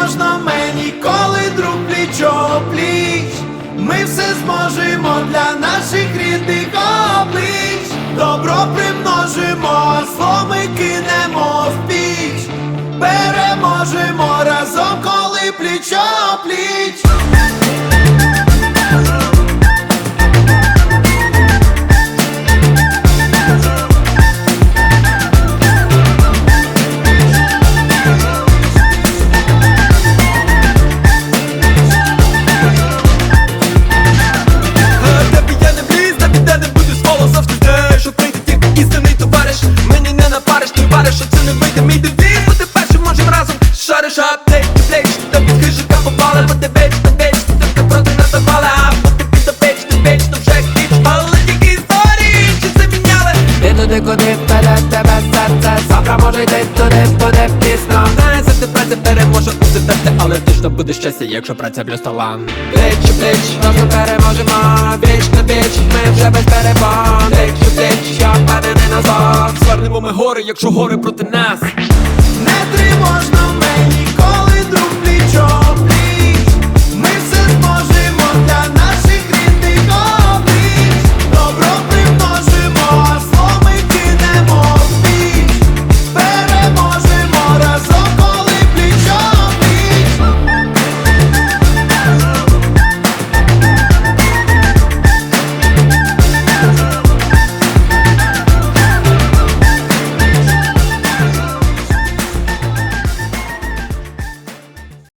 тривожно мені, коли друг плічо пліч. Ми все зможемо для наших рідних облич. Добро примножимо, а зло ми кинемо в піч. Переможемо разом, коли плічо не вийде мій девіз Бути першим можем разом. Шариш аптек, плеч Та під хижика попали, бо ти веч, та веч Ти проти нас запали, а поки під опеч, ти веч, то вже хіч Але тільки історії, чи це міняли Ти туди, куди веде тебе серце Завтра може йти туди, буде пізно. Знає, завжди праця переможе усе але точно буде щастя, якщо праця плюс талант Плеч у плеч, разом переможемо Віч плеч, не назад Звернемо ми гори, якщо гори проти нас